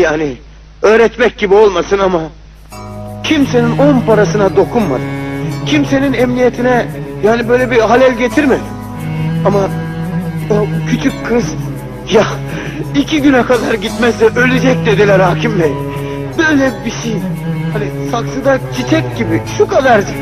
Yani öğretmek gibi olmasın ama kimsenin on parasına dokunmadı. Kimsenin emniyetine yani böyle bir halel getirmedi. Ama o küçük kız ya iki güne kadar gitmezse ölecek dediler hakim bey. Böyle bir şey. Hani saksıda çiçek gibi şu kadarcık.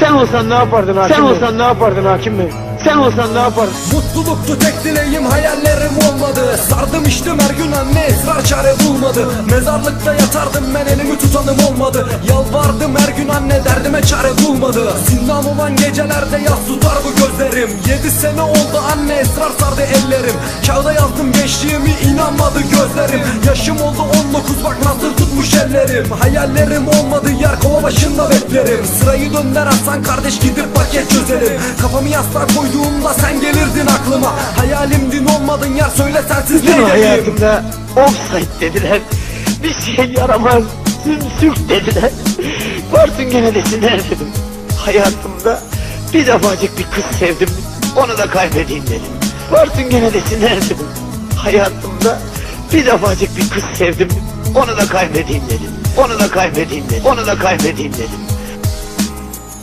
Sen olsan ne yapardın hakim Sen olsan ne yapardın hakim bey? Sen olsan ne yapardın? Mutluluktu tek dileğim hayallerim olmadı. Sardım içtim her gün anne esrar çare bulmadı. Mezarlıkta yatardım ben elimi tutanım olmadı. Yalvardım her gün anne derdime çare bulmadı. Zindan olan gecelerde yaz tutar bu gözlerim. Yedi sene oldu anne esrar sardı ellerim. Kağıda yazdım gençliğimi inanmadı gözlerim. Yaşım oldu 19 bak nasıl tutmuş ellerim. Hayallerim olmadı yer başında beklerim Sırayı dönder Hasan kardeş gidip paket çözerim Kafamı yastığa koyduğumda sen gelirdin aklıma Hayalimdin olmadın yer söyle sensiz ne edeyim hayatımda offside dediler. Bir şey yaramaz. Sümsük dediler. Varsın gene desinler dedim. Hayatımda bir defacık bir kız sevdim. Onu da kaybedeyim dedim. Varsın gene desinler dedim. Hayatımda bir defacık bir kız sevdim. Onu da kaybedeyim dedim. Onu da kaybedeyim dedim. Onu da kaybedeyim dedim.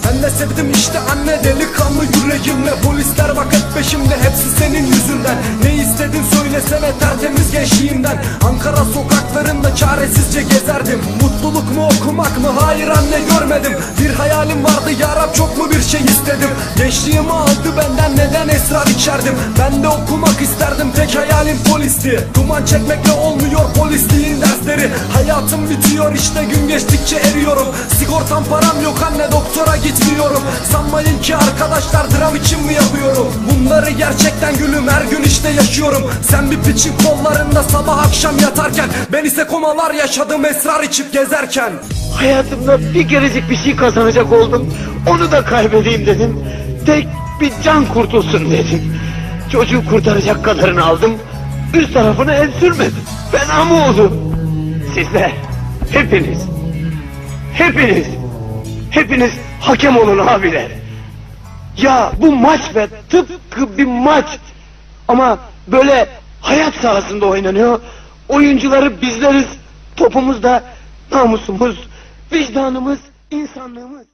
Ben de sevdim işte anne delikanlı yüreğimle Polisler hep peşimde hepsi senin yüzünden Ne istedin söylesene tertemiz gençliğimden. Ankara sokaklarında çaresizce gezerdim. Mutluluk mu okumak mı? Hayır anne görmedim. Bir hayalim vardı yarab çok mu bir şey istedim? Gençliğimi aldı benden neden esrar içerdim? Ben de okumak isterdim tek hayalim polisti. Duman çekmekle olmuyor polisliğin dersleri. Hayatım bitiyor işte gün geçtikçe eriyorum. Sigortam param yok anne doktora gitmiyorum. Sanmayın ki arkadaşlar dram için mi yapıyorum? Bunları gerçekten gülüm her gün işte yaşıyorum Sen bir piçin kollarında sabah akşam yatarken Ben ise komalar yaşadım esrar içip gezerken Hayatımda bir kerecik bir şey kazanacak oldum. Onu da kaybedeyim dedim. Tek bir can kurtulsun dedim. Çocuğu kurtaracak kadarını aldım. Üst tarafını el sürmedim. Fena mı oldu? Sizler, hepiniz, hepiniz, hepiniz hakem olun abiler. Ya bu maç be tıpkı bir maç. Ama böyle hayat sahasında oynanıyor. Oyuncuları bizleriz. Topumuz da namusumuz, vicdanımız, insanlığımız.